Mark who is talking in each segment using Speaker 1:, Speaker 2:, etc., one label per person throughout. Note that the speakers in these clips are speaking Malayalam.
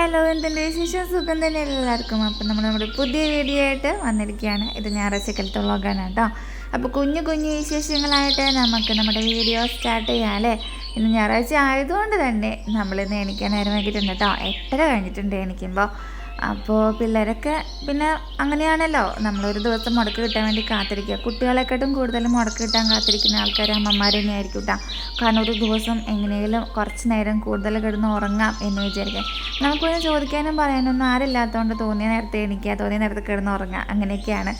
Speaker 1: ഹലോ എന്തിന്റെ വിശേഷം? സുഖം തന്നെ എല്ലാവർക്കും. അപ്പം നമ്മൾ നമ്മുടെ പുതിയ വീഡിയോ ആയിട്ട് വന്നിരിക്കുകയാണ്. ഇത് ഞായറാഴ്ചക്കലത്തെ വ്ളോഗാണ് കേട്ടോ. അപ്പോൾ കുഞ്ഞു കുഞ്ഞു വിശേഷങ്ങളായിട്ട് നമുക്ക് നമ്മുടെ വീഡിയോ സ്റ്റാർട്ട് ചെയ്യാം അല്ലേ? ഇന്ന് ഞായറാഴ്ച ആയതുകൊണ്ട് തന്നെ നമ്മളിന്ന് എണീക്കാൻ നേരം വൈകിട്ടുണ്ട് കേട്ടോ. എട്ടര കഴിഞ്ഞിട്ടുണ്ട് എണീക്കുമ്പോൾ. അപ്പോൾ പിള്ളേരൊക്കെ പിന്നെ അങ്ങനെയാണല്ലോ. നമ്മളൊരു ദിവസം മുടക്ക് കിട്ടാൻ വേണ്ടി കാത്തിരിക്കുക. കുട്ടികളെക്കാട്ടും കൂടുതലും മുടക്ക് കിട്ടാൻ കാത്തിരിക്കുന്ന ആൾക്കാർ അമ്മമാർ തന്നെയായിരിക്കും കേട്ടോ കാരണം ഒരു ദിവസം എങ്ങനെയെങ്കിലും കുറച്ച് നേരം കൂടുതൽ കിടന്ന് ഉറങ്ങാം എന്ന് വിചാരിക്കാം പിന്നെ ചോദിക്കാനും പറയാനൊന്നും ആരില്ലാത്തതുകൊണ്ട് തോന്നിയ നേരത്തെ എണീക്കുക തോന്നിയ നേരത്തെ കിടന്ന് ഉറങ്ങുക അങ്ങനെയൊക്കെയാണ്.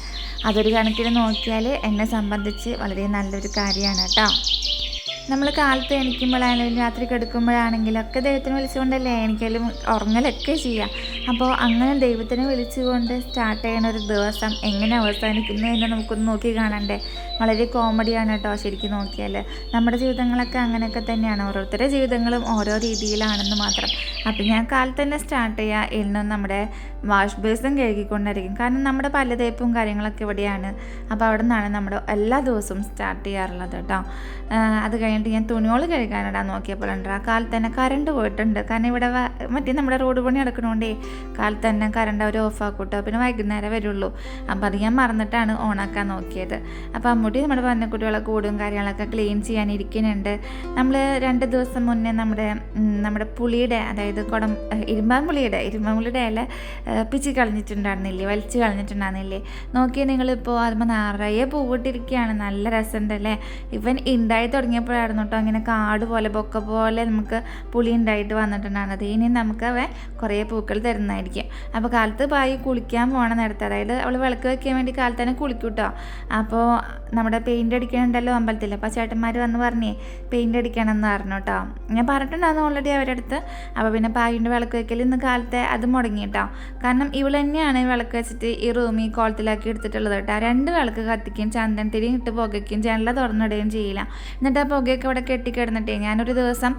Speaker 1: അതൊരു കണക്കിന് നോക്കിയാൽ എന്നെ സംബന്ധിച്ച് വളരെ നല്ലൊരു കാര്യമാണ് കേട്ടോ നമ്മൾ കാലത്ത് എണിക്കുമ്പോഴാണെങ്കിലും രാത്രി കിടക്കുമ്പോഴാണെങ്കിലും ഒക്കെ ദൈവത്തിന് വിളിച്ചുകൊണ്ടല്ലേ എനിക്കാലും ഉറങ്ങലൊക്കെ ചെയ്യാം അപ്പോൾ അങ്ങനെ ദൈവത്തിനെ വിളിച്ചുകൊണ്ട് സ്റ്റാർട്ട് ചെയ്യുന്ന ഒരു ദിവസം എങ്ങനെ അവസാനിക്കുന്നു എന്ന് നമുക്കൊന്ന് നോക്കി കാണണ്ടേ? വളരെ കോമഡിയാണ് കേട്ടോ ശരിക്കും നോക്കിയാൽ നമ്മുടെ ജീവിതങ്ങളൊക്കെ അങ്ങനെയൊക്കെ തന്നെയാണ്. ഓരോരുത്തരുടെ ജീവിതങ്ങളും ഓരോ രീതിയിലാണെന്ന് മാത്രം. അപ്പം ഞാൻ കാലത്ത് തന്നെ സ്റ്റാർട്ട് ചെയ്യുക എന്നും നമ്മുടെ വാഷ് ബേസും കഴുകിക്കൊണ്ടായിരിക്കും കാരണം നമ്മുടെ പല തേപ്പും കാര്യങ്ങളൊക്കെ ഇവിടെയാണ്. അപ്പോൾ അവിടെ നിന്നാണ് നമ്മുടെ എല്ലാ ദിവസവും സ്റ്റാർട്ട് ചെയ്യാറുള്ളത് കേട്ടോ. അത് കഴിഞ്ഞിട്ട് ഞാൻ തുണികൾ കഴുകാനിടാൻ നോക്കിയപ്പോഴുണ്ട് ആ കാലത്ത് തന്നെ കറണ്ട് പോയിട്ടുണ്ട്. കാരണം ഇവിടെ മറ്റേ നമ്മുടെ റോഡ് പണി നടക്കണോണ്ടേ കാലത്ത് തന്നെ കറണ്ട് അവർ ഓഫാക്കൂട്ടോ പിന്നെ വൈകുന്നേരം വരുള്ളൂ. അപ്പോൾ അത് ഞാൻ മറന്നിട്ടാണ് ഓണാക്കാൻ നോക്കിയത്. അപ്പോൾ അമ്മൂട്ടി നമ്മുടെ പന്നക്കുട്ടികളെ കൂടും കാര്യങ്ങളൊക്കെ ക്ലീൻ ചെയ്യാനിരിക്കുന്നുണ്ട് നമ്മൾ രണ്ട് ദിവസം മുന്നേ നമ്മുടെ നമ്മുടെ പുളിയുടെ അതായത് കുടം ഇരുമ്പാമ്പുളിയുടെ ഇരുമ്പാമ്പുളിയുടെ ഇല ഏഹ്, പിച്ചി കളഞ്ഞിട്ടുണ്ടായിരുന്നില്ലേ? വലിച്ചു കളഞ്ഞിട്ടുണ്ടായിരുന്നില്ലേ? നോക്കിയാൽ നിങ്ങളിപ്പോൾ അതുമ്പോൾ നിറയെ പൂവിട്ടിരിക്കുകയാണ്. നല്ല രസമുണ്ടല്ലേ? ഇവൻ ഉണ്ടായി തുടങ്ങിയപ്പോഴായിരുന്നു കേട്ടോ അങ്ങനെ കാട് പോലെ ബൊക്ക പോലെ നമുക്ക് പുളി ഉണ്ടായിട്ട് വന്നിട്ടുണ്ടായിരുന്നത്. ഇനി നമുക്ക് അവൻ കുറേ പൂക്കൾ തരുന്നതായിരിക്കും. അപ്പോൾ കാലത്ത് പായി കുളിക്കാൻ പോകണം നേരത്തെ അതായത് അവൾ വിളക്ക് വെക്കാൻ വേണ്ടി കാലത്ത് തന്നെ കുളിക്കും കേട്ടോ അപ്പോൾ നമ്മുടെ പെയിന്റ് അടിക്കണുണ്ടല്ലോ അമ്പലത്തിൽ അപ്പോൾ ചേട്ടന്മാർ വന്ന് പറഞ്ഞേ പെയിന്റ് അടിക്കണം എന്ന് പറഞ്ഞു കേട്ടോ ഞാൻ പറഞ്ഞിട്ടുണ്ടായിരുന്നു ഓൾറെഡി അവരുടെ അടുത്ത് അപ്പോൾ പിന്നെ പായിന്റെ വിളക്ക് വയ്ക്കൽ ഇന്ന് കാലത്തെ അത് മുടങ്ങി കേട്ടോ കാരണം ഇവൾ തന്നെയാണ് വിളക്ക് വെച്ചിട്ട് ഈ റൂമിൽ കോളത്തിലാക്കി എടുത്തിട്ടുള്ളത് കേട്ടോ. രണ്ട് വിളക്ക് കത്തിക്കുകയും ചന്ദൻ ഇട്ട് പുകയ്ക്കുകയും ജനല തുറന്നിടുകയും ചെയ്യില്ല. എന്നിട്ട് ആ പുകയൊക്കെ ഇവിടെ കെട്ടിക്കിടന്നിട്ടേ ഞാനൊരു ദിവസം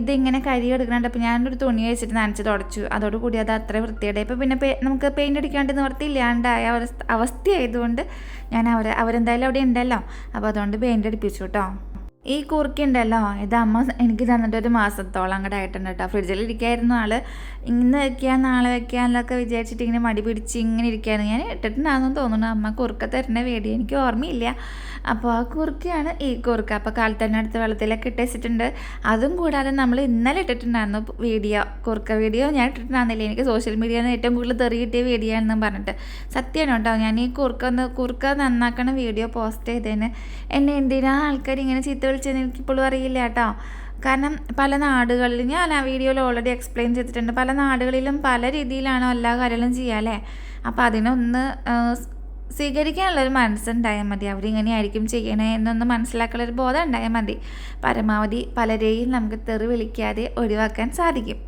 Speaker 1: ഇതിങ്ങനെ കരി എടുക്കണുണ്ട്. അപ്പോൾ ഞാനൊരു തുണി വെച്ചിട്ട് നനച്ച് തുടച്ചു. അതോടുകൂടി അത് അത്ര വൃത്തിയുടെ ഇപ്പോൾ പിന്നെ നമുക്ക് പെയിന്റ് അടിക്കാണ്ട് നിവർത്തിയില്ലാണ്ടായ അവസ്ഥ അവസ്ഥയായതുകൊണ്ട് ഞാൻ അവർ അവരെന്തായാലും അവിടെ ഉണ്ടല്ലോ. അപ്പോൾ അതുകൊണ്ട് പെയിന്റ് അടിപ്പിച്ചു കേട്ടോ. ഈ കുറുക്കി ഉണ്ടല്ലോ ഇത് അമ്മ എനിക്ക് തന്നിട്ട് ഒരു മാസത്തോളം അങ്ങോട്ട് ആയിട്ടുണ്ട് കേട്ടോ ഫ്രിഡ്ജിൽ ഇരിക്കായിരുന്നു ആൾ. ഇന്ന് വെക്കാൻ നാളെ വെക്കാനൊക്കെ വിചാരിച്ചിട്ട് ഇങ്ങനെ മടി പിടിച്ച് ഇങ്ങനെ ഇരിക്കുകയായിരുന്നു ഞാൻ ഇട്ടിട്ടുണ്ടാകുന്നു തോന്നുന്നു. അമ്മ കുറുക്ക തരുന്ന വേടി എനിക്ക് ഓർമ്മയില്ല. അപ്പോൾ ആ കുറുക്കിയാണ് ഈ കുറുക്ക. അപ്പോൾ കാലത്ത് തന്നെ അടുത്ത് വെള്ളത്തിലൊക്കെ ഇട്ടേച്ചിട്ടുണ്ട് അതും കൂടാതെ നമ്മൾ ഇന്നലെ ഇട്ടിട്ടുണ്ടായിരുന്നു വീഡിയോ. കുറുക്ക വീഡിയോ ഞാൻ ഇട്ടിട്ടുണ്ടായിരുന്നില്ല. എനിക്ക് സോഷ്യൽ മീഡിയയിൽ നിന്ന് ഏറ്റവും കൂടുതൽ തെറി കിട്ടിയ വീഡിയോ ആണെന്നും പറഞ്ഞിട്ട്. സത്യമാണ് കേട്ടോ ഞാൻ ഈ കുറുക്ക കുറുക്ക നന്നാക്കണ വീഡിയോ പോസ്റ്റ് ചെയ്തതിന് എന്നെ എന്തിനാ ആൾക്കാർ ഇങ്ങനെ ചീത്ത വിളിച്ചതെന്ന് എനിക്കിപ്പോഴും അറിയില്ല കേട്ടോ. കാരണം പല നാടുകളിൽ ഞാൻ ആ വീഡിയോയിൽ ഓൾറെഡി എക്സ്പ്ലെയിൻ ചെയ്തിട്ടുണ്ട്. പല നാടുകളിലും പല രീതിയിലാണോ എല്ലാ കാര്യങ്ങളും ചെയ്യുക അല്ലേ? അപ്പോൾ അതിനൊന്ന് സ്വീകരിക്കാനുള്ളൊരു മനസ്സുണ്ടായാൽ മതി. അവരിങ്ങനെയായിരിക്കും ചെയ്യണേ എന്നൊന്ന് മനസ്സിലാക്കാനുള്ളൊരു ബോധം ഉണ്ടായാൽ മതി. പരമാവധി പലരെയും നമുക്ക് തെറി വിളിക്കാതെ ഒഴിവാക്കാൻ സാധിക്കും.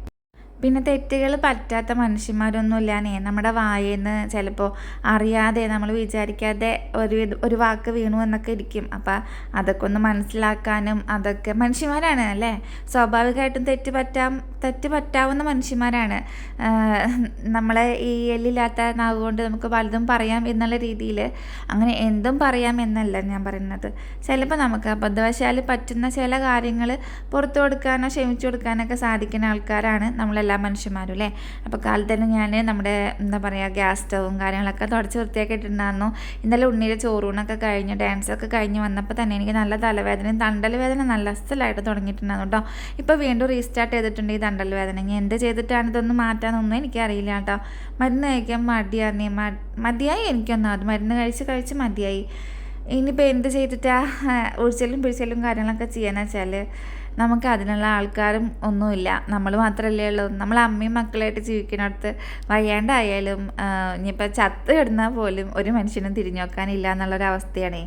Speaker 1: പിന്നെ തെറ്റുകൾ പറ്റാത്ത മനുഷ്യന്മാരൊന്നുമില്ലാന്നേ. നമ്മുടെ വായിൽ നിന്ന് ചിലപ്പോൾ അറിയാതെ നമ്മൾ വിചാരിക്കാതെ ഒരു ഒരു വാക്ക് വീണു എന്നൊക്കെ ഇരിക്കും. അപ്പം അതൊക്കെ ഒന്ന് മനസ്സിലാക്കാനും അതൊക്കെ മനുഷ്യന്മാരാണ് അല്ലേ? സ്വാഭാവികമായിട്ടും തെറ്റ് പറ്റാം തെറ്റ് പറ്റാവുന്ന മനുഷ്യന്മാരാണ്. നമ്മളെ ഈ എല്ലില്ലാത്ത നാവ് കൊണ്ട് നമുക്ക് പലതും പറയാം എന്നുള്ള രീതിയിൽ അങ്ങനെ എന്തും പറയാം എന്നല്ല ഞാൻ പറയുന്നത്. ചിലപ്പോൾ നമുക്ക് അബദ്ധവശാൽ പറ്റുന്ന ചില കാര്യങ്ങൾ പുറത്തു കൊടുക്കാനോ ക്ഷമിച്ചു കൊടുക്കാനൊക്കെ സാധിക്കുന്ന ആൾക്കാരാണ് നമ്മളെല്ലാ മനുഷ്യന്മാരും അല്ലേ? അപ്പോൾ കാലത്ത് തന്നെ ഞാൻ നമ്മുടെ എന്താ പറയുക ഗ്യാസ് സ്റ്റവും കാര്യങ്ങളൊക്കെ തുടച്ച് വൃത്തിയാക്കി ഇട്ടിട്ടുണ്ടായിരുന്നു. ഇന്നലെ ഉണ്ണിയിൽ ചോറൂണൊക്കെ കഴിഞ്ഞ് ഡാൻസൊക്കെ കഴിഞ്ഞ് വന്നപ്പോൾ തന്നെ എനിക്ക് നല്ല തലവേദനയും തണ്ടൽ വേദന നല്ല അസ്ഥലായിട്ട് തുടങ്ങിയിട്ടുണ്ടായിരുന്നു കേട്ടോ. ഇപ്പോൾ വീണ്ടും റീസ്റ്റാർട്ട് ചെയ്തിട്ടുണ്ട് ഈ തണ്ടൽ വേദന. ഇനി എന്ത് ചെയ്തിട്ടാണ് ഇതൊന്നും മാറ്റാനൊന്നും എനിക്കറിയില്ല കേട്ടോ. മരുന്ന് കഴിക്കാൻ മടിയാണ് മതിയായി എനിക്കൊന്നും. അത് മരുന്ന് കഴിച്ച് കഴിച്ച് മതിയായി. ഇനിയിപ്പോൾ എന്ത് ചെയ്തിട്ടാ? ഒഴിച്ചലും പിഴിച്ചലും കാര്യങ്ങളൊക്കെ ചെയ്യാന്ന് വെച്ചാൽ നമുക്ക് അതിനുള്ള ആൾക്കാരും ഒന്നുമില്ല. നമ്മൾ മാത്രമല്ലേ ഉള്ളൂ. നമ്മൾ അമ്മയും മക്കളായിട്ട് ജീവിക്കുന്നിടത്ത് വയ്യാണ്ടായാലും ഇനിയിപ്പോൾ ചത്ത് കിടന്നാൽ പോലും ഒരു മനുഷ്യനും തിരിഞ്ഞു നോക്കാനില്ല എന്നുള്ളൊരവസ്ഥയാണേ.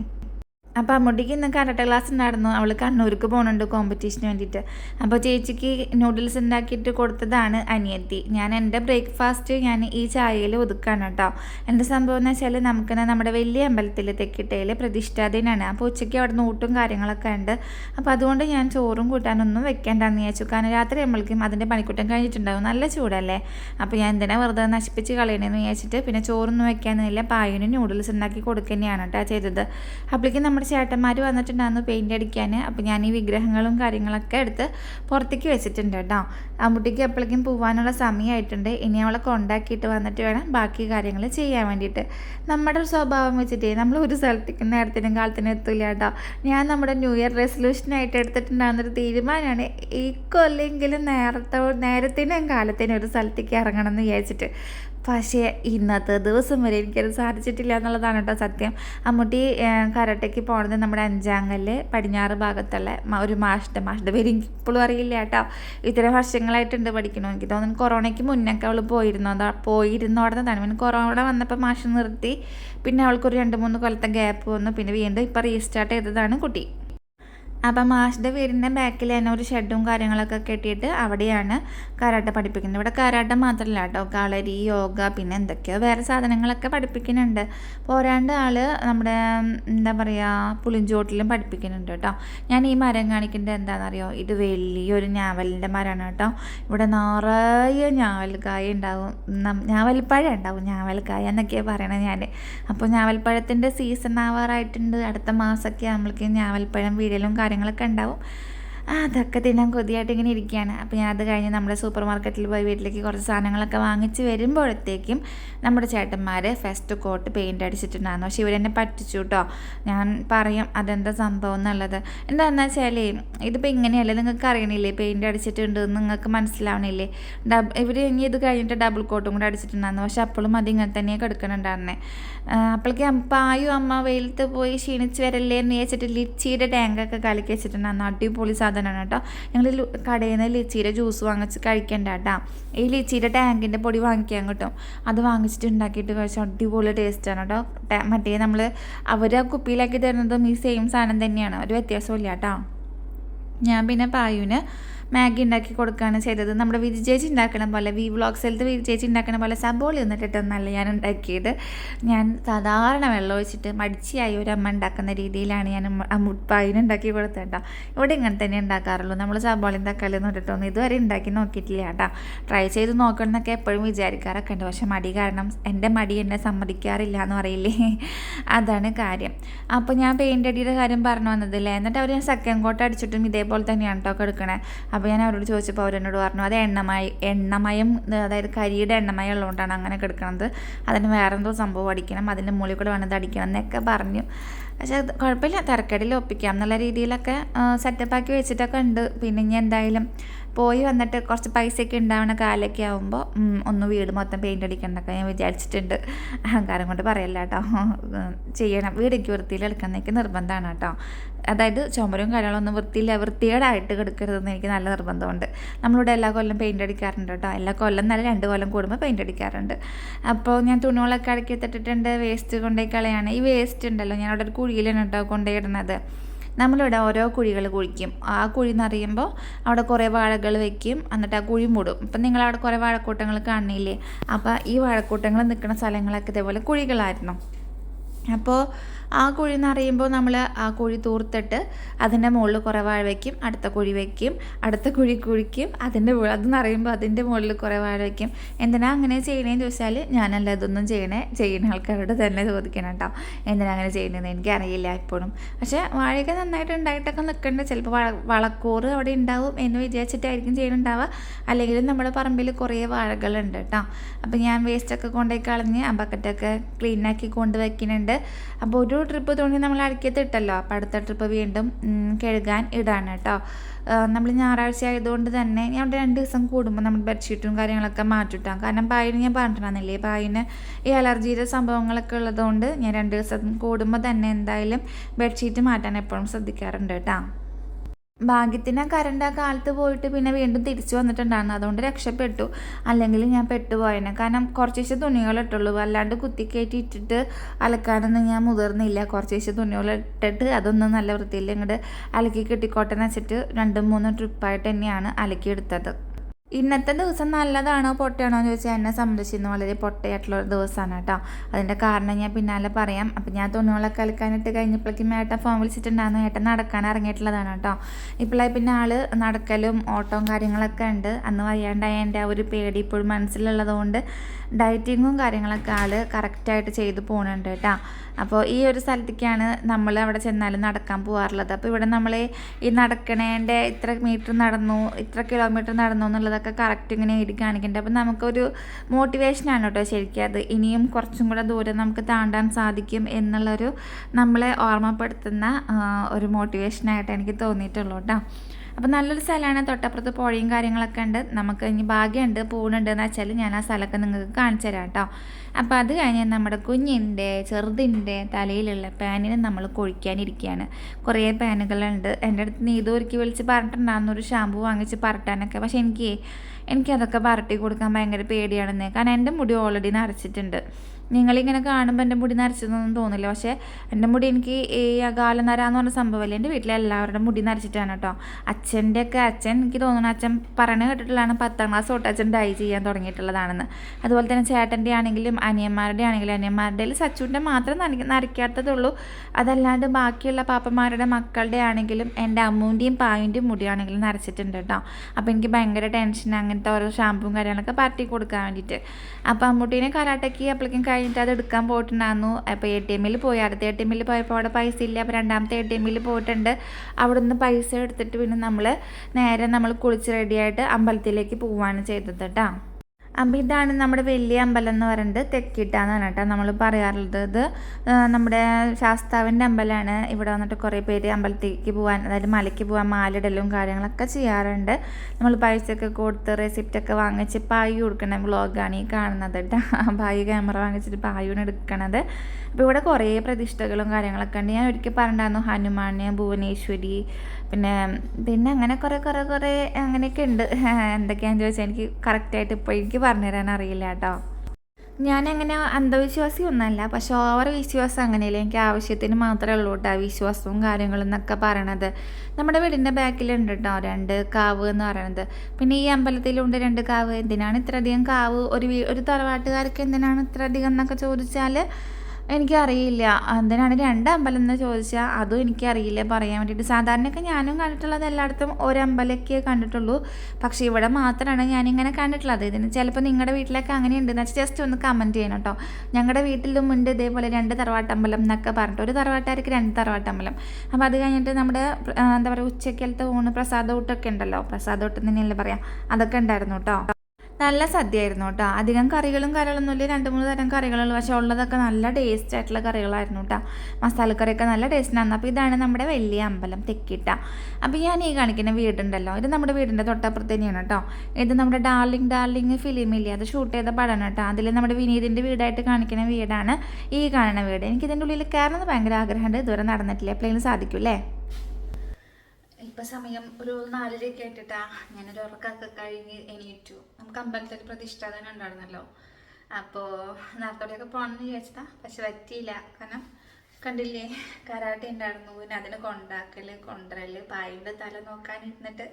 Speaker 1: അപ്പോൾ അമ്മൂട്ടിക്ക് ഇന്ന് കരട്ട ക്ലാസ് ഉണ്ടായിരുന്നു അവൾ കണ്ണൂർക്ക് പോകുന്നുണ്ട് കോമ്പറ്റീഷന് വേണ്ടിയിട്ട് അപ്പോൾ ചേച്ചിക്ക് നൂഡിൽസ് ഉണ്ടാക്കിയിട്ട് കൊടുത്തതാണ് അനിയത്തി. ഞാൻ എന്റെ ബ്രേക്ക്ഫാസ്റ്റ് ഞാൻ ഈ ചായയിൽ ഒതുക്കാണ് കേട്ടോ. എന്റെ സംഭവം എന്ന് വെച്ചാൽ നമുക്ക് നമ്മുടെ വലിയ അമ്പലത്തിൽ തെക്കിട്ടയിൽ പ്രതിഷ്ഠാദിനാണ്. അപ്പോൾ ഉച്ചയ്ക്ക് അവിടെ നിന്ന് കാര്യങ്ങളൊക്കെ ഉണ്ട്. അപ്പോൾ അതുകൊണ്ട് ഞാൻ ചോറും കൂട്ടാനൊന്നും വെക്കേണ്ടെന്ന് വിചാരിച്ചു. കാരണം രാത്രി നമ്മൾക്കും അതിന്റെ പണിക്കൂട്ടം കഴിഞ്ഞിട്ടുണ്ടാവും. നല്ല ചൂടല്ലേ? അപ്പോൾ ഞാൻ എന്തിനാ വെറുതെ നശിപ്പിച്ച് കളയണമെന്ന് വിചാരിച്ചിട്ട് പിന്നെ ചോറൊന്നും വെക്കാനില്ല. പായനും നൂഡിൽസ് ഉണ്ടാക്കി കൊടുക്കുന്നതാണ് കേട്ടോ ചെയ്തത്. അപ്പോഴേക്കും നമ്മുടെ ചേട്ടന്മാർ വന്നിട്ടുണ്ടായിരുന്നു പെയിന്റ് അടിക്കാൻ അപ്പോൾ ഞാൻ ഈ വിഗ്രഹങ്ങളും കാര്യങ്ങളൊക്കെ എടുത്ത് പുറത്തേക്ക് വെച്ചിട്ടുണ്ട് കേട്ടോ. അമ്മൂട്ടിക്ക് എപ്പോഴേക്കും പോകാനുള്ള സമയമായിട്ടുണ്ട് ഇനി അവളെ കൊണ്ടാക്കിയിട്ട് വന്നിട്ട് വേണം ബാക്കി കാര്യങ്ങൾ ചെയ്യാൻ വേണ്ടിയിട്ട്. നമ്മുടെ സ്വഭാവം വെച്ചിട്ട് നമ്മൾ ഒരു സ്ഥലത്തേക്ക് നേരത്തിനും കാലത്തിനും എത്തില്ല കേട്ടോ. ഞാൻ നമ്മുടെ ന്യൂ ഇയർ റെസൊല്യൂഷനായിട്ട് എടുത്തിട്ടുണ്ടാകുന്നൊരു തീരുമാനമാണ് ഈ കൊല്ലെങ്കിലും നേരത്തെ നേരത്തിനും കാലത്തിനും ഒരു സ്ഥലത്തേക്ക് ഇറങ്ങണം എന്ന് വിചാരിച്ചിട്ട്. പക്ഷേ ഇന്നത്തെ ദിവസം വരെ എനിക്കത് സാധിച്ചിട്ടില്ല എന്നുള്ളതാണ് കേട്ടോ സത്യം. അമ്മൂട്ടി കരാട്ടയ്ക്ക് പോണത് നമ്മുടെ അഞ്ചാങ്കൽ പടിഞ്ഞാറ് ഭാഗത്തുള്ള ഒരു മാഷ്ടെ മാഷ്ടെ പേര് എനിക്ക് ഇപ്പോഴും അറിയില്ല കേട്ടോ. ഇത്ര വർഷങ്ങളായിട്ടുണ്ട് പഠിക്കണു. എനിക്ക് തോന്നുന്നു കൊറോണയ്ക്ക് മുന്നൊക്കെ അവൾ പോയിരുന്നു? പോയിരുന്നോടന്നതാണ് പിന്നെ കൊറോണ വന്നപ്പോൾ മാഷ് നിർത്തി. പിന്നെ അവൾക്കൊരു രണ്ട് മൂന്ന് കൊല്ലത്തെ ഗ്യാപ്പ് വന്നു. പിന്നെ വീണ്ടും ഇപ്പോൾ റീസ്റ്റാർട്ട് ചെയ്തതാണ് കുട്ടി. അപ്പം മാഷിന്റെ വീടിന്റെ ബാക്കിൽ തന്നെ ഒരു ഷെഡും കാര്യങ്ങളൊക്കെ കെട്ടിയിട്ട് അവിടെയാണ് കരാട്ട പഠിപ്പിക്കുന്നത്. ഇവിടെ കരാട്ട മാത്രമല്ല കേട്ടോ കളരി യോഗ പിന്നെ എന്തൊക്കെയോ വേറെ സാധനങ്ങളൊക്കെ പഠിപ്പിക്കുന്നുണ്ട്. പോരാണ്ട് ആൾ നമ്മുടെ എന്താ പറയുക പുളിഞ്ചോട്ടിലും പഠിപ്പിക്കുന്നുണ്ട് കേട്ടോ ഞാൻ ഈ മരം കാണിക്കുന്നത് എന്താണെന്നറിയോ ഇത് വലിയൊരു ഞാവലിന്റെ മരമാണ് കേട്ടോ ഇവിടെ നിറയെ ഞാവൽക്കായ ഉണ്ടാവും. ഞാവൽപ്പഴം ഉണ്ടാവും. ഞാവൽക്കായ എന്നൊക്കെയാണ് പറയണത് ഞാൻ അപ്പോൾ ഞാവൽപ്പഴത്തിന്റെ സീസൺ ആവാറായിട്ടുണ്ട്. അടുത്ത മാസമൊക്കെ ആകുമ്പോഴേക്കും ഞാവൽപ്പഴം വീഴലും കാര്യങ്ങളൊക്കെ ഉണ്ടാവും. അതൊക്കെ തിന്നാൻ കൊതിയായിട്ട് ഇങ്ങനെ ഇരിക്കുകയാണ്. അപ്പോൾ ഞാൻ അത് കഴിഞ്ഞ് നമ്മുടെ സൂപ്പർ മാർക്കറ്റിൽ പോയി വീട്ടിലേക്ക് കുറച്ച് സാധനങ്ങളൊക്കെ വാങ്ങിച്ച് വരുമ്പോഴത്തേക്കും നമ്മുടെ ചേട്ടന്മാർ ഫസ്റ്റ് കോട്ട് പെയിന്റ് അടിച്ചിട്ടുണ്ടായിരുന്നു. പക്ഷേ ഇവരെന്നെ പറ്റിച്ചു കേട്ടോ ഞാൻ പറയും അതെന്താ സംഭവം എന്നുള്ളത്? എന്താണെന്ന് വെച്ചാൽ ഇതിപ്പോൾ ഇങ്ങനെയല്ലേ നിങ്ങൾക്ക് അറിയണില്ലേ? പെയിന്റ് അടിച്ചിട്ടുണ്ട് എന്ന് നിങ്ങൾക്ക് മനസ്സിലാവണില്ലേ? ഡബ് ഇവർ ഇനി ഇത് കഴിഞ്ഞിട്ട് ഡബിൾ കോട്ടും കൂടെ അടിച്ചിട്ടുണ്ടായിരുന്നു. പക്ഷെ അപ്പോഴും അത് ഇങ്ങനെ തന്നെ കിടക്കണുണ്ടായിരുന്നേ. അപ്പോഴേക്ക് ആയു അമ്മ വെയിലത്ത് പോയി ക്ഷീണിച്ച് വരല്ലേ എന്ന് ചോദിച്ചിട്ട് ലിച്ചിയുടെ ടാങ്കൊക്കെ കലക്കി വെച്ചിട്ടുണ്ടായിരുന്നു. അടിപൊളി സാധനമാണ് കേട്ടോ. ഞങ്ങൾ കടയിൽ നിന്ന് ലിച്ചിയുടെ ജ്യൂസ് വാങ്ങിച്ച് കഴിക്കണ്ട കേട്ടോ. ഈ ലിച്ചിയുടെ ടാങ്കിന്റെ പൊടി വാങ്ങിക്കാൻ കിട്ടും. അത് വാങ്ങിച്ചിട്ട് ഉണ്ടാക്കിയിട്ട് കഴിച്ച അടിപൊളി ടേസ്റ്റാണ് കേട്ടോ. മറ്റേ നമ്മൾ അവർ ആ കുപ്പിയിലാക്കി തരുന്നതും ഈ സെയിം സാധനം തന്നെയാണ്. ഒരു വ്യത്യാസമില്ല കേട്ടോ. ഞാൻ പിന്നെ പായുവിന് മാഗി ഉണ്ടാക്കി കൊടുക്കുകയാണ് ചെയ്തത്. നമ്മുടെ വിജയചേച്ചി ഉണ്ടാക്കണ പോലെ വി വ്ളോഗ്സിലത്തെ വിജി ചേച്ചി ഉണ്ടാക്കണ പോലെ സബോളി ഒന്നിട്ടിട്ടൊന്നല്ല ഞാൻ ഉണ്ടാക്കിയത്. ഞാൻ സാധാരണ വെള്ളം ഒഴിച്ചിട്ട് മടിച്ചിയായി ഒരു അമ്മ ഉണ്ടാക്കുന്ന രീതിയിലാണ് ഞാൻ മുട്ടായിന് ഉണ്ടാക്കി കൊടുത്തത് കേട്ടോ ഇവിടെ ഇങ്ങനെ തന്നെ ഉണ്ടാക്കാറുള്ളൂ. നമ്മൾ സബോളയും തക്കാളി ഒന്നും ഇതുവരെ ഉണ്ടാക്കി നോക്കിയിട്ടില്ല കേട്ടോ ട്രൈ ചെയ്ത് നോക്കണം എന്നൊക്കെ എപ്പോഴും വിചാരിക്കാറൊക്കെ ഉണ്ട്. പക്ഷേ മടി കാരണം എന്റെ മടി എന്നെ സമ്മതിക്കാറില്ല എന്ന് പറയില്ലേ? അതാണ് കാര്യം. അപ്പോൾ ഞാൻ പെയിന്റ് അടിയുടെ കാര്യം പറഞ്ഞു വന്നതില്ലേ? എന്നിട്ട് അവർ സെക്കൻഡ് കോട്ട് അടിച്ചിട്ടും ഇതേപോലെ തന്നെയാണ് കേട്ടോ എടുക്കണേ. അപ്പോൾ ഞാൻ അവരോട് ചോദിച്ചപ്പോൾ അവരെന്നോട് പറഞ്ഞു അത് എണ്ണമയ എണ്ണമയം അതായത് കരിയുടെ എണ്ണമയം ഉള്ളതുകൊണ്ടാണ് അങ്ങനെ കിടക്കുന്നത് അതിന് വേറെന്തോ സംഭവം അടിക്കണം അതിന്റെ മുകളിൽ കൂടെ വേണത് അടിക്കണം എന്നൊക്കെ പറഞ്ഞു. പക്ഷേ കുഴപ്പമില്ല തിരക്കടിയിൽ ഒപ്പിക്കാം എന്നുള്ള രീതിയിലൊക്കെ സെറ്റപ്പാക്കി വെച്ചിട്ടൊക്കെ ഉണ്ട്. പിന്നെ ഇനി എന്തായാലും പോയി വന്നിട്ട് കുറച്ച് പൈസയൊക്കെ ഉണ്ടാവണ കാലൊക്കെ ആകുമ്പോൾ ഒന്ന് വീട് മൊത്തം പെയിന്റ് അടിക്കണ്ടൊക്കെ ഞാൻ വിചാരിച്ചിട്ടുണ്ട്. അഹങ്കാരം കൊണ്ട് പറയല്ല കേട്ടോ. ചെയ്യണം. വീടേക്ക് വൃത്തിയിൽ എടുക്കുന്നതൊക്കെ നിർബന്ധമാണ് കേട്ടോ. അതായത് ചുമരും കാര്യങ്ങളൊന്നും വൃത്തിയില്ല വൃത്തികേടായിട്ട് കിടക്കരുതെന്ന് എനിക്ക് നല്ല നിർബന്ധമുണ്ട്. നമ്മളിവിടെ എല്ലാ കൊല്ലം പെയിന്റ് അടിക്കാറുണ്ട് കേട്ടോ. എല്ലാ കൊല്ലം നല്ല രണ്ട് കൊല്ലം കൂടുമ്പോൾ പെയിന്റ് അടിക്കാറുണ്ട്. അപ്പോൾ ഞാൻ തുണികളൊക്കെ അടക്കി ഇട്ടിട്ടുണ്ട് വേസ്റ്റ് കൊണ്ടുപോയി കളയാണ്. ഈ വേസ്റ്റ് ഉണ്ടല്ലോ ഞാൻ അവിടെ ഒരു കുഴിയിലാണ് കേട്ടോ കൊണ്ടുപോയി ഇടുന്നത്. നമ്മളിവിടെ ഓരോ കുഴികൾ കുഴിക്കും. ആ കുഴി നിറയുമ്പോൾ അവിടെ കുറേ വാഴകൾ വെക്കും. എന്നിട്ട് ആ കുഴി മൂടും. അപ്പം നിങ്ങളവിടെ കുറേ വാഴക്കൂട്ടങ്ങൾ കാണില്ലേ അപ്പോൾ ഈ വാഴക്കൂട്ടങ്ങൾ നിൽക്കുന്ന സ്ഥലങ്ങളൊക്കെ ഇതേപോലെ കുഴികളായിരുന്നു. അപ്പോൾ ആ കുഴി നിറയുമ്പോൾ നമ്മൾ ആ കുഴി തൂർത്തിട്ട് അതിന്റെ മുകളിൽ കുറേ വാഴ വയ്ക്കും അടുത്ത കുഴി വയ്ക്കും അടുത്ത കുഴി കുഴിക്കും അതിന്റെ അത് നിറയുമ്പോൾ അതിന്റെ മുകളിൽ കുറേ വാഴ വയ്ക്കും എന്തിനാ അങ്ങനെ ചെയ്യണേന്ന് ചോദിച്ചാൽ ഞാനല്ല ഇതൊന്നും ചെയ്യണേ ചെയ്യുന്ന ആൾക്കാരോട് തന്നെ ചോദിക്കണം കേട്ടോ. എന്തിനാ അങ്ങനെ ചെയ്യണമെന്ന് എനിക്കറിയില്ല ഇപ്പോഴും പക്ഷേ വാഴയൊക്കെ നന്നായിട്ട് ഉണ്ടായിട്ടൊക്കെ നിൽക്കേണ്ട ചിലപ്പോൾ വള വളക്കൂറ് അവിടെ ഉണ്ടാവും എന്ന് വിചാരിച്ചിട്ടായിരിക്കും ചെയ്യുന്നുണ്ടാവുക അല്ലെങ്കിൽ നമ്മുടെ പറമ്പിൽ കുറേ വാഴകളുണ്ട് കേട്ടോ. അപ്പോൾ ഞാൻ വേസ്റ്റൊക്കെ കൊണ്ടുപോയി കളഞ്ഞ് ആ ബക്കറ്റൊക്കെ ക്ലീനാക്കി കൊണ്ട് വയ്ക്കുന്നുണ്ട് അപ്പോൾ ഒരു ട്രിപ്പ് തുണി നമ്മൾ അടക്കിയത് ഇട്ടല്ലോ. അപ്പോൾ അടുത്ത ട്രിപ്പ് വീണ്ടും കഴുകാൻ ഇടാണ് കേട്ടോ. നമ്മൾ ഞായറാഴ്ച ആയതുകൊണ്ട് തന്നെ ഞാൻ രണ്ട് ദിവസം കൂടുമ്പോൾ നമ്മൾ ബെഡ്ഷീറ്റും കാര്യങ്ങളൊക്കെ മാറ്റിട്ടാം കാരണം പായിന് ഞാൻ പറഞ്ഞിട്ടുണ്ടെന്നില്ലേ പായിന് ഈ അലർജിയുടെ സംഭവങ്ങളൊക്കെ ഉള്ളതുകൊണ്ട് ഞാൻ രണ്ട് ദിവസം കൂടുമ്പോൾ തന്നെ എന്തായാലും ബെഡ്ഷീറ്റ് മാറ്റാൻ എപ്പോഴും ശ്രദ്ധിക്കാറുണ്ട് കേട്ടോ. ഭാഗ്യത്തിന് ആ കറണ്ട് ആ കാലത്ത് പോയിട്ട് പിന്നെ വീണ്ടും തിരിച്ചു വന്നിട്ടുണ്ടായിരുന്നു. അതുകൊണ്ട് രക്ഷപ്പെട്ടു. അല്ലെങ്കിൽ ഞാൻ പെട്ടുപോയേനെ. കാരണം കുറച്ചേശ്ശെ തുണികൾ ഇട്ടുള്ളൂ. അല്ലാണ്ട് കുത്തി കയറ്റി ഇട്ടിട്ട് അലക്കാനൊന്നും ഞാൻ മുതിർന്നില്ല. കുറച്ചേശ്ശെ തുണികൾ ഇട്ടിട്ട് അതൊന്നും നല്ല വൃത്തിയിൽ ഇങ്ങോട്ട് അലക്കി കിട്ടിക്കോട്ടെ എന്ന് വെച്ചിട്ട് രണ്ടും മൂന്നും ട്രിപ്പായിട്ട് തന്നെയാണ് അലക്കിയെടുത്തത്. ഇന്നത്തെ ദിവസം നല്ലതാണോ പൊട്ടയാണോ എന്ന് ചോദിച്ചാൽ എന്നെ സംബന്ധിച്ചിരുന്നു വളരെ പൊട്ടയായിട്ടുള്ള ഒരു ദിവസമാണ് കേട്ടോ. അതിന്റെ കാരണം ഞാൻ പിന്നാലെ പറയാം. അപ്പം ഞാൻ തുണികളൊക്കെ കളിക്കാനിട്ട് കഴിഞ്ഞപ്പോഴേക്കും ഏട്ടൻ ഫോൺ വിളിച്ചിട്ടുണ്ടായിരുന്നു. ഏട്ടൻ നടക്കാൻ ഇറങ്ങിയിട്ടുള്ളതാണ് കേട്ടോ. ഇപ്പോഴായി പിന്നെ ആൾ നടക്കലും ഓട്ടവും കാര്യങ്ങളൊക്കെ ഉണ്ട്. അന്ന് വയ്യാണ്ടായ എന്റെ ആ ഒരു പേടി ഇപ്പോഴും മനസ്സിലുള്ളതുകൊണ്ട് ഡയറ്റിങ്ങും കാര്യങ്ങളൊക്കെ ആൾ കറക്റ്റായിട്ട് ചെയ്തു പോകുന്നുണ്ട് കേട്ടോ. അപ്പോൾ ഈ ഒരു സ്ഥലത്തേക്കാണ് നമ്മൾ അവിടെ ചെന്നാലും നടക്കാൻ പോകാറുള്ളത് അപ്പോൾ ഇവിടെ നമ്മൾ ഈ നടക്കണേന്റെ ഇത്ര മീറ്റർ നടന്നു ഇത്ര കിലോമീറ്റർ നടന്നു എന്നുള്ളതൊക്കെ കറക്റ്റ് ഇങ്ങനെ എഴുതി കാണിക്കുന്നുണ്ട് അപ്പം നമുക്കൊരു മോട്ടിവേഷനാണ് കേട്ടോ ശരിക്കും അത്. ഇനിയും കുറച്ചും കൂടെ ദൂരം നമുക്ക് താണ്ടാൻ സാധിക്കും എന്നുള്ളൊരു നമ്മളെ ഓർമ്മപ്പെടുത്തുന്ന ഒരു മോട്ടിവേഷനായിട്ട് എനിക്ക് തോന്നിയിട്ടുള്ളൂ കേട്ടോ അപ്പോൾ നല്ലൊരു സ്ഥലമാണ്. തൊട്ടപ്പുറത്ത് പുഴയും കാര്യങ്ങളൊക്കെ ഉണ്ട്. നമുക്ക് ഇനി ഭാഗ്യമുണ്ട് പൂണുണ്ട് എന്ന് വെച്ചാൽ ഞാൻ ആ സ്ഥലമൊക്കെ നിങ്ങൾക്ക് കാണിച്ചു തരാം കേട്ടോ. അപ്പോൾ അത് കഴിഞ്ഞ് നമ്മുടെ കുഞ്ഞിന്റെ ചെറുതിന്റെ തലയിലുള്ള പാനിനെ നമ്മൾ കൊഴിക്കാനിരിക്കുകയാണ്. കുറേ പാനുകളുണ്ട്. എന്റെ അടുത്ത് നീ ഇതൊരുക്കി വിളിച്ച് പറഞ്ഞിട്ടുണ്ടായിരുന്നു. ഒരു ഷാമ്പു വാങ്ങിച്ച് പറട്ടാനൊക്കെ പക്ഷേ എനിക്ക് എനിക്കതൊക്കെ പറട്ടി കൊടുക്കാൻ ഭയങ്കര പേടിയാണെന്ന്. കാരണം എന്റെ മുടി ഓൾറെഡി നരച്ചിട്ടുണ്ട്. നിങ്ങളിങ്ങനെ കാണുമ്പോൾ എന്റെ മുടി നരച്ചതൊന്നും തോന്നില്ല. പക്ഷേ എന്റെ മുടി എനിക്ക് ഈ അകാലനര എന്ന് പറഞ്ഞ സംഭവമല്ലേ എന്റെ വീട്ടിലെ എല്ലാവരുടെ മുടി നരച്ചിട്ടാണ് കേട്ടോ. അച്ഛന്റെ ഒക്കെ അച്ഛൻ എനിക്ക് തോന്നുന്നു അച്ഛൻ പറഞ്ഞു കേട്ടിട്ടുള്ളതാണ് പത്താം ക്ലാസ് തൊട്ട് അച്ഛൻ ഡൈ ചെയ്യാൻ തുടങ്ങിയിട്ടുള്ളതാണെന്ന്. അതുപോലെ തന്നെ ചേട്ടന്റെ ആണെങ്കിലും അനിയന്മാരുടെ ആണെങ്കിലും അനിയന്മാരുടെ സച്ചുവിന്റെ മാത്രം നര നരയ്ക്കാത്തതുള്ളൂ. അതല്ലാണ്ട് ബാക്കിയുള്ള പാപ്പന്മാരുടെ മക്കളുടെ ആണെങ്കിലും എന്റെ അമ്മൂന്റെയും പായന്റെയും മുടിയാണെങ്കിലും നരച്ചിട്ടുണ്ട് കേട്ടോ. അപ്പോൾ എനിക്ക് ഭയങ്കര ടെൻഷൻ അങ്ങനത്തെ ഓരോ ഷാമ്പും കാര്യങ്ങളൊക്കെ പാർട്ടി കൊടുക്കാൻ വേണ്ടിയിട്ട്. അപ്പോൾ അമ്മൂട്ടീനെ കരാട്ടയ്ക്ക് അപ്പോഴേക്കും കഴിഞ്ഞിട്ട് അത് എടുക്കാൻ പോയിട്ടുണ്ടായിരുന്നു. അപ്പോൾ എ ടി എമ്മിൽ പോയി. അടുത്ത എ ടി എമ്മിൽ പോയപ്പോൾ അവിടെ പൈസ ഇല്ല. അപ്പോൾ രണ്ടാമത്തെ എ ടി എമ്മിൽ പോയിട്ടുണ്ട്. അവിടെ നിന്ന് പൈസ എടുത്തിട്ട് പിന്നെ നമ്മൾ നേരെ നമ്മൾ കുളിച്ച് റെഡിയായിട്ട് അമ്പലത്തിലേക്ക് പോവുകയാണ് ചെയ്തത് കേട്ടോ അപ്പം ഇതാണ് നമ്മുടെ വലിയ അമ്പലം എന്ന് പറയുന്നത് തെക്കിട്ടാന്നാണ് കേട്ടോ നമ്മൾ പറയാറുള്ളത്. ഇത് നമ്മുടെ ശാസ്താവിന്റെ അമ്പലമാണ് ഇവിടെ വന്നിട്ട് കുറേ പേര് അമ്പലത്തേക്ക് പോകാൻ അതായത് മലയ്ക്ക് പോകാൻ മാലിടലും കാര്യങ്ങളൊക്കെ ചെയ്യാറുണ്ട്. നമ്മൾ പൈസയൊക്കെ കൊടുത്ത് റെസിപ്റ്റൊക്കെ വാങ്ങിച്ച് പായ് കൊടുക്കണ വ്ളോഗാണ് ഈ കാണുന്നത് കേട്ടോ. പായ് ക്യാമറ വാങ്ങിച്ചിട്ട് പായുവിനെടുക്കണത്. അപ്പോൾ ഇവിടെ കുറേ പ്രതിഷ്ഠകളും കാര്യങ്ങളൊക്കെ ഉണ്ട്. ഞാൻ ഒരിക്കൽ പറഞ്ഞിട്ടുണ്ടായിരുന്നു ഹനുമാന് ഭുവനേശ്വരി പിന്നെ പിന്നെ അങ്ങനെ കുറേ കുറേ കുറേ അങ്ങനെയൊക്കെ ഉണ്ട്. എന്തൊക്കെയാണെന്ന് ചോദിച്ചാൽ എനിക്ക് കറക്റ്റായിട്ട് ഇപ്പോൾ എനിക്ക് പറഞ്ഞു തരാൻ അറിയില്ല കേട്ടോ. ഞാനങ്ങനെ അന്ധവിശ്വാസി ഒന്നല്ല പക്ഷെ ഓവർ വിശ്വാസം അങ്ങനെയില്ല. എനിക്ക് ആവശ്യത്തിന് മാത്രമേ ഉള്ളൂ കേട്ടോ വിശ്വാസവും കാര്യങ്ങളും എന്നൊക്കെ പറയണത്. നമ്മുടെ വീടിന്റെ ബാക്കിലുണ്ട് കേട്ടോ രണ്ട് കാവ് എന്ന് പറയണത്. പിന്നെ ഈ അമ്പലത്തിലുണ്ട് രണ്ട് കാവ്. എന്തിനാണ് ഇത്രയധികം കാവ്? ഒരു ഒരു തറവാട്ടുകാർക്ക് എന്തിനാണ് ഇത്രയധികം എന്നൊക്കെ ചോദിച്ചാൽ എനിക്കറിയില്ല. എന്തിനാണ് രണ്ട് അമ്പലം എന്ന് ചോദിച്ചാൽ അതും എനിക്കറിയില്ല പറയാൻ വേണ്ടിയിട്ട്. സാധാരണയൊക്കെ ഞാനും കണ്ടിട്ടുള്ളത് എല്ലായിടത്തും ഒരമ്പലമൊക്കെ കണ്ടിട്ടുള്ളൂ. പക്ഷേ ഇവിടെ മാത്രമാണ് ഞാനിങ്ങനെ കണ്ടിട്ടുള്ളത്. ഇതിന് ചിലപ്പോൾ നിങ്ങളുടെ വീട്ടിലൊക്കെ അങ്ങനെ ഉണ്ടെന്ന് വെച്ചാൽ ജസ്റ്റ് ഒന്ന് കമന്റ് ചെയ്യണം കേട്ടോ ഞങ്ങളുടെ വീട്ടിലും ഉണ്ട് ഇതേപോലെ രണ്ട് തറവാട്ടമ്പലം എന്നൊക്കെ പറഞ്ഞിട്ട്. ഒരു തറവാട്ടാർക്ക് രണ്ട് തറവാട്ടമ്പലം അപ്പോൾ അത് കഴിഞ്ഞിട്ട് നമ്മുടെ എന്താ പറയുക ഉച്ചക്കലത്തെ ഊണ് പ്രസാദ ഊട്ടൊക്കെ ഉണ്ടല്ലോ. പ്രസാദ ഊട്ടം തന്നെയല്ലേ പറയാം? അതൊക്കെ ഉണ്ടായിരുന്നു കേട്ടോ നല്ല സദ്യയായിരുന്നു കേട്ടോ. അധികം കറികളും കറികളൊന്നുമില്ല രണ്ട് മൂന്ന് തരം കറികളുള്ളൂ. പക്ഷേ ഉള്ളതൊക്കെ നല്ല ടേസ്റ്റ് ആയിട്ടുള്ള കറികളായിരുന്നു കേട്ടോ. മസാലക്കറിയൊക്കെ നല്ല ടേസ്റ്റിനായിരുന്നു അപ്പോൾ ഇതാണ് നമ്മുടെ വലിയ അമ്പലം തെക്കിട്ട. അപ്പോൾ ഞാൻ ഈ കാണിക്കുന്ന വീടുണ്ടല്ലോ. ഇത് നമ്മുടെ വീടിന്റെ തൊട്ടപ്പുറത്ത് തന്നെയാണ് കേട്ടോ. ഇത് നമ്മുടെ ഡാർലിംഗ് ഡാർലിംഗ് ഫിലിമില്ലേ അത് ഷൂട്ട് ചെയ്ത പടമാണ് കേട്ടോ. അതിൽ നമ്മുടെ വിനീതിന്റെ വീടായിട്ട് കാണിക്കുന്ന വീടാണ് ഈ കാണുന്ന വീട്. എനിക്കിതിന്റെ ഉള്ളിൽ കയറണമെന്ന് ഭയങ്കര ആഗ്രഹമുണ്ട്. ഇതുവരെ നടന്നിട്ടില്ല. എപ്പോഴെങ്കിലും സാധിക്കും അല്ലേ ഇപ്പം സമയം ഒരു നാലരയൊക്കെ ആയിട്ടാ ഞാനൊരു ഉറക്കമൊക്കെ കഴിഞ്ഞ് എണീറ്റു. നമുക്ക് അമ്പലത്തിൽ പ്രതിഷ്ഠ തന്നെ ഉണ്ടായിരുന്നല്ലോ. അപ്പോൾ നേരത്തോടെയൊക്കെ പോകണമെന്ന് വിചാരിച്ചതാ. പക്ഷെ പറ്റിയില്ല. കാരണം കണ്ടില്ലേ? കരാട്ടെ ഉണ്ടായിരുന്നു. പിന്നെ അതിനെ കൊണ്ടാക്കൽ കൊണ്ടുവരൽ പായിന്റെ തല നോക്കാൻ ഇരുന്നിട്ട്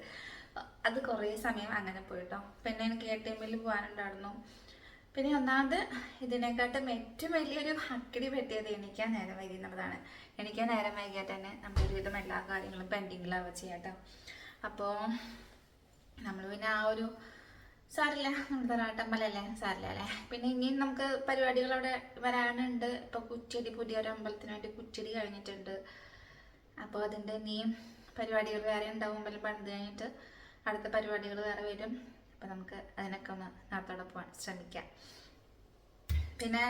Speaker 1: അത് കുറേ സമയം അങ്ങനെ പോയിട്ടോ. പിന്നെ എനിക്ക് എ ടി എമ്മിൽ പോകാനുണ്ടായിരുന്നു. പിന്നെ ഒന്നാമത് ഇതിനെക്കാട്ടും ഏറ്റവും വലിയൊരു അക്കിടി പറ്റിയത് എണീക്കാൻ നേരം വൈകി എന്നുള്ളതാണ് എണീക്കാൻ നേരം വൈകിയാൽ തന്നെ നമ്മുടെ ഒരുവിധം എല്ലാ കാര്യങ്ങളും പെൻഡിങ്ങിലാവുക ചെയ്യാട്ടോ അപ്പോൾ നമ്മൾ പിന്നെ ആ ഒരു സാറില്ല നമ്മുടെ തറാട്ടമ്പലല്ലേ സാറില്ല അല്ലേ? പിന്നെ ഇനിയും നമുക്ക് പരിപാടികൾ അവിടെ വരാനുണ്ട്. ഇപ്പോൾ കുച്ചടി പുതിയൊരു അമ്പലത്തിന് വേണ്ടി കുച്ചടി കഴിഞ്ഞിട്ടുണ്ട്. അപ്പോൾ അതിന്റെ ഇനിയും പരിപാടികൾ വേറെ ഉണ്ടാവും അമ്പലം പണിത് കഴിഞ്ഞിട്ട് അടുത്ത പരിപാടികൾ വേറെ വരും. അപ്പോൾ നമുക്ക് അതിനൊക്കെ ഒന്ന് നാത്തോടെ പോകാൻ ശ്രമിക്കാം. പിന്നെ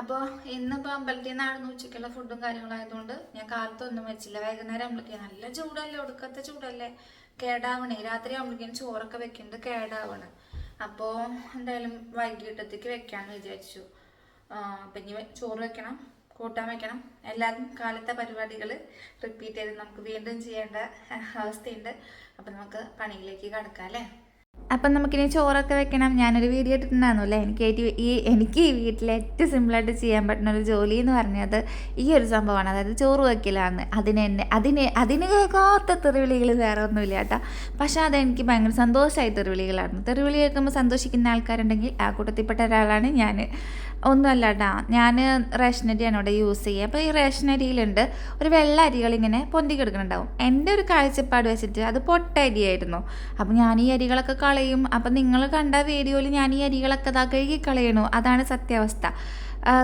Speaker 1: അപ്പോൾ ഇന്നിപ്പോൾ അമ്പലത്തിൽ നിന്നായിരുന്നു ഉച്ചയ്ക്കുള്ള ഫുഡും കാര്യങ്ങളായതുകൊണ്ട് ഞാൻ കാലത്തൊന്നും വെച്ചില്ല. വൈകുന്നേരം ആകുമ്പോഴേക്കും നല്ല ചൂടല്ലേ? ഒടുക്കത്തെ ചൂടല്ലേ? കേടാവണേ. രാത്രി ആകുമ്പോഴേക്കും ചോറൊക്കെ വെക്കുന്നത് കേടാവണ്. അപ്പോൾ എന്തായാലും വൈകിട്ടത്തേക്ക് വെക്കാമെന്ന് വിചാരിച്ചു. അപ്പം ഇനി ചോറ് വെക്കണം. കൂട്ടാൻ വെക്കണം. എല്ലാവരും കാലത്തെ പരിപാടികൾ റിപ്പീറ്റ് ചെയ്ത് നമുക്ക് വീണ്ടും ചെയ്യേണ്ട അവസ്ഥയുണ്ട്. അപ്പം നമുക്ക് പണിയിലേക്ക് കടക്കാം അല്ലേ? അപ്പം നമുക്കിനി ചോറൊക്കെ വെക്കണം. ഞാനൊരു വീഡിയോ ഇട്ടിട്ടുണ്ടായിരുന്നു അല്ലേ? എനിക്ക് ഈ എനിക്ക് ഈ വീട്ടിൽ ഏറ്റവും സിമ്പിളായിട്ട് ചെയ്യാൻ പറ്റുന്ന ഒരു ജോലി എന്ന് പറഞ്ഞത് ഈ ഒരു സംഭവമാണ്. അതായത് ചോറ് വയ്ക്കലാണ് അതിന് എന്നെ അതിന് അതിന് കേൾക്കാത്ത തെറിവിളികൾ വേറെ ഒന്നുമില്ല കേട്ടോ. പക്ഷേ അതെനിക്ക് ഭയങ്കര സന്തോഷമായി തെറിവിളികളായിരുന്നു. തെറിവിളി കേൾക്കുമ്പോൾ സന്തോഷിക്കുന്ന ആൾക്കാരുണ്ടെങ്കിൽ ആ കൂട്ടത്തിൽപ്പെട്ട ഒരാളാണ് ഞാൻ ഒന്നുമല്ല കേട്ടോ ഞാൻ റേഷനരിയാണ് ഇവിടെ യൂസ് ചെയ്യുക. അപ്പോൾ ഈ റേഷനരിയിലുണ്ട് ഒരു വെള്ള അരികൾ ഇങ്ങനെ പൊന്തി കിടക്കുന്നുണ്ടാവും. എന്റെ ഒരു കാഴ്ചപ്പാട് വെച്ചിട്ട് അത് പൊട്ട അരിയായിരുന്നു. അപ്പോൾ ഞാൻ ഈ അരികളൊക്കെ കളയും. അപ്പം നിങ്ങൾ കണ്ട വീഡിയോയിൽ ഞാൻ ഈ അരികളൊക്കെ ഇതാ കഴുകി കളയണു. അതാണ് സത്യാവസ്ഥ.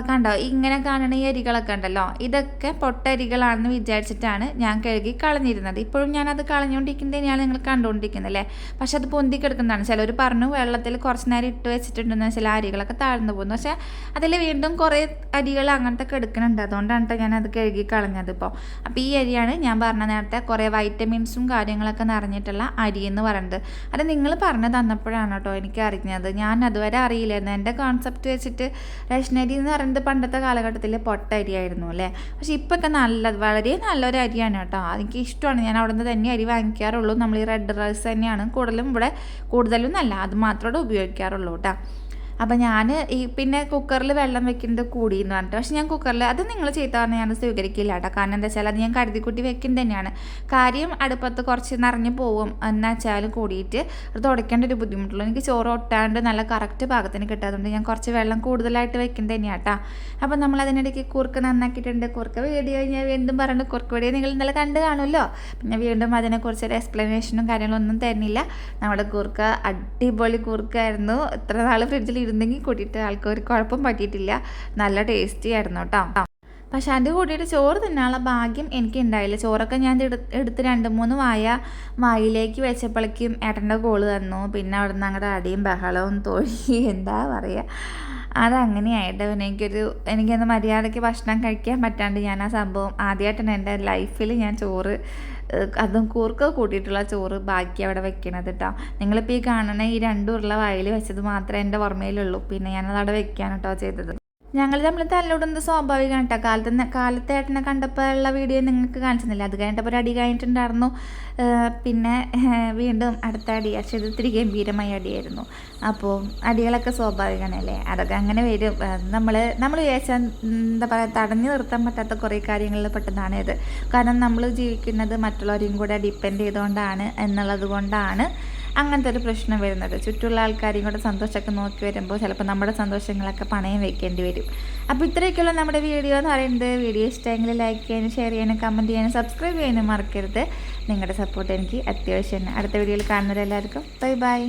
Speaker 1: കണ്ടോ? ഇങ്ങനെ കാണുന്ന ഈ അരികളൊക്കെ ഉണ്ടല്ലോ. ഇതൊക്കെ പൊട്ടരികളാണെന്ന് വിചാരിച്ചിട്ടാണ് ഞാൻ കഴുകി കളഞ്ഞിരുന്നത്. ഇപ്പോഴും ഞാനത് കളഞ്ഞുകൊണ്ടിരിക്കുന്നത് തന്നെയാണ് നിങ്ങൾ കണ്ടുകൊണ്ടിരിക്കുന്നത് അല്ലേ? പക്ഷെ അത് പൊന്തി കിടക്കുന്നതാണ്. ചിലർ പറഞ്ഞു വെള്ളത്തിൽ കുറച്ച് നേരം ഇട്ട് വെച്ചിട്ടുണ്ടെന്ന് ചില അരികളൊക്കെ താഴ്ന്നു പോകുന്നു. പക്ഷേ അതിൽ വീണ്ടും കുറേ അരികൾ അങ്ങനത്തെ കിടക്കുന്നുണ്ട് അതുകൊണ്ടാണ് ഞാൻ ഞാനത് കഴുകി കളഞ്ഞത് ഇപ്പോൾ അപ്പോൾ ഈ അരിയാണ് ഞാൻ പറഞ്ഞ നേരത്തെ കുറേ വൈറ്റമിൻസും കാര്യങ്ങളൊക്കെ നിറഞ്ഞിട്ടുള്ള അരി എന്ന് പറയുന്നത്. അത് നിങ്ങൾ പറഞ്ഞു തന്നപ്പോഴാണ് കേട്ടോ എനിക്ക് അറിഞ്ഞത്. ഞാൻ അതുവരെ അറിയില്ലായിരുന്നു. എന്റെ കോൺസെപ്റ്റ് വെച്ചിട്ട് റേഷനരി എന്ന് പറയുന്നത് പണ്ടത്തെ കാലഘട്ടത്തിൽ പൊട്ട അരിയായിരുന്നു അല്ലേ? പക്ഷേ ഇപ്പൊക്കെ നല്ല വളരെ നല്ലൊരു അരിയാണ് കേട്ടോ. എനിക്ക് ഇഷ്ടമാണ്. ഞാൻ അവിടെ നിന്ന് തന്നെ അരി വാങ്ങിക്കാറുള്ളൂ. നമ്മൾ ഈ റെഡ് റൈസ് തന്നെയാണ് കൂടുതലും ഇവിടെ കൂടുതലും നല്ല. അത് മാത്രമേ ഉപയോഗിക്കാറുള്ളൂ കേട്ടോ. അപ്പം ഞാൻ ഈ പിന്നെ കുക്കറിൽ വെള്ളം വെക്കുന്നത് കൂടി എന്ന് പറഞ്ഞിട്ട്. പക്ഷേ ഞാൻ കുക്കറിൽ അത് നിങ്ങൾ ചെയ്ത പറഞ്ഞാൽ ഞാൻ സ്വീകരിക്കില്ല കേട്ടോ കാരണം എന്താ വെച്ചാൽ അത് ഞാൻ കരുതിക്കുട്ടി വെക്കുന്നത് തന്നെയാണ്. കാര്യം അടുപ്പത്ത് കുറച്ച് നിറഞ്ഞു പോവും എന്ന് വെച്ചാൽ കൂടിയിട്ട് അത് തുടയ്ക്കേണ്ട ഒരു ബുദ്ധിമുട്ടുള്ളൂ. എനിക്ക് ചോറ് ഒട്ടാണ്ട് നല്ല കറക്റ്റ് പാകത്തിന് കിട്ടാതുകൊണ്ട് ഞാൻ കുറച്ച് വെള്ളം കൂടുതലായിട്ട് വെക്കുന്നത് തന്നെയാണ് കേട്ടോ അപ്പം നമ്മൾ അതിനിടയ്ക്ക് കുറുക്ക് നന്നാക്കിയിട്ടുണ്ട്. കുറുക്ക് വീഡിയോ ഞാൻ വീണ്ടും പറഞ്ഞു കുറുക്ക് വീഡിയോ നിങ്ങൾ ഇന്നലെ കണ്ട് കാണുമല്ലോ പിന്നെ വീണ്ടും അതിനെക്കുറിച്ച് ഒരു എക്സ്പ്ലനേഷനും കാര്യങ്ങളൊന്നും തരുന്നില്ല. നമ്മുടെ കുറുക്ക അടിപൊളി കുറുക്കായിരുന്നു. ഇത്ര നാൾ ഫ്രിഡ്ജിൽ ഇരുന്നെങ്കിൽ കൂട്ടിയിട്ട് ആൾക്ക് ഒരു കുഴപ്പം പറ്റിയിട്ടില്ല. നല്ല ടേസ്റ്റി ആയിരുന്നു കേട്ടോ. പക്ഷെ അതിന്റെ കൂട്ടിയിട്ട് ചോറ് തിന്നാനുള്ള ഭാഗ്യം എനിക്ക് ഉണ്ടായില്ല. ചോറൊക്കെ ഞാൻ എടു എടുത്ത് രണ്ട് മൂന്ന് വായ വായിലേക്ക് വെച്ചപ്പോഴേക്കും ഏട്ടന്റെ കോൾ തന്നു പിന്നെ അവിടെ നിന്ന് അങ്ങോട്ട് അടിയും ബഹളവും തോഴി എന്താ പറയുക അതങ്ങനെയായിട്ട് പിന്നെ എനിക്കൊരു എനിക്കൊന്ന് മര്യാദയ്ക്ക് ഭക്ഷണം കഴിക്കാൻ പറ്റാണ്ട് ഞാൻ ആ സംഭവം ആദ്യമായിട്ടാണ് എന്റെ ലൈഫിൽ ഞാൻ ചോറ് അതും കൂർക്ക കൂട്ടിയിട്ടുള്ള ചോറ് ബാക്കി അവിടെ വെക്കണത് കേട്ടോ നിങ്ങളിപ്പോൾ ഈ കാണുന്ന ഈ രണ്ട് ഉരുള വായിൽ വെച്ചത് മാത്രമേ എന്റെ ഓർമ്മയിലുള്ളൂ. പിന്നെ ഞാനത് അവിടെ വെക്കാൻ കേട്ടോ ചെയ്തത്. ഞങ്ങൾ തമ്മിൽ തല്ലോടുന്നത് സ്വാഭാവികമാണ് കേട്ടോ കാലത്ത് കാലത്തെ ഏട്ടനെ കണ്ടപ്പോൾ ഉള്ള വീഡിയോ നിങ്ങൾക്ക് കാണിച്ചിരുന്നില്ല. അത് കഴിഞ്ഞിട്ടപ്പോൾ ഒരു അടി കഴിഞ്ഞിട്ടുണ്ടായിരുന്നു. പിന്നെ വീണ്ടും അടുത്ത അടി പക്ഷേ ഇത് ഇത്തിരി ഗംഭീരമായ അടിയായിരുന്നു. അപ്പോൾ അടികളൊക്കെ സ്വാഭാവികമാണ് അല്ലേ? അതൊക്കെ അങ്ങനെ വരും. നമ്മൾ നമ്മൾ വിചാരിച്ചാൽ എന്താ പറയുക തടഞ്ഞു നിർത്താൻ പറ്റാത്ത കുറേ കാര്യങ്ങളിൽ പെട്ടതാണ് ഇത്. കാരണം നമ്മൾ ജീവിക്കുന്നത് മറ്റുള്ളവരെയും കൂടെ ഡിപ്പെൻഡ് ചെയ്തുകൊണ്ടാണ് എന്നുള്ളത് കൊണ്ടാണ് അങ്ങനത്തെ ഒരു പ്രശ്നം വരുന്നത്. ചുറ്റുള്ള ആൾക്കാരെയും കൂടെ സന്തോഷമൊക്കെ നോക്കി വരുമ്പോൾ ചിലപ്പോൾ നമ്മുടെ സന്തോഷങ്ങളൊക്കെ പണയം വെക്കേണ്ടി വരും. അപ്പോൾ ഇത്രയൊക്കെയുള്ള നമ്മുടെ വീഡിയോ എന്ന് പറയുന്നത് വീഡിയോ ഇഷ്ടമെങ്കിൽ ലൈക്ക് ചെയ്യാനും ഷെയർ ചെയ്യാനും കമന്റ് ചെയ്യാനും സബ്സ്ക്രൈബ് ചെയ്യാനും മറക്കരുത്. നിങ്ങളുടെ സപ്പോർട്ട് എനിക്ക് അത്യാവശ്യമാണ്. അടുത്ത വീഡിയോയിൽ കാണുന്നവരെല്ലാവർക്കും ബൈ ബൈ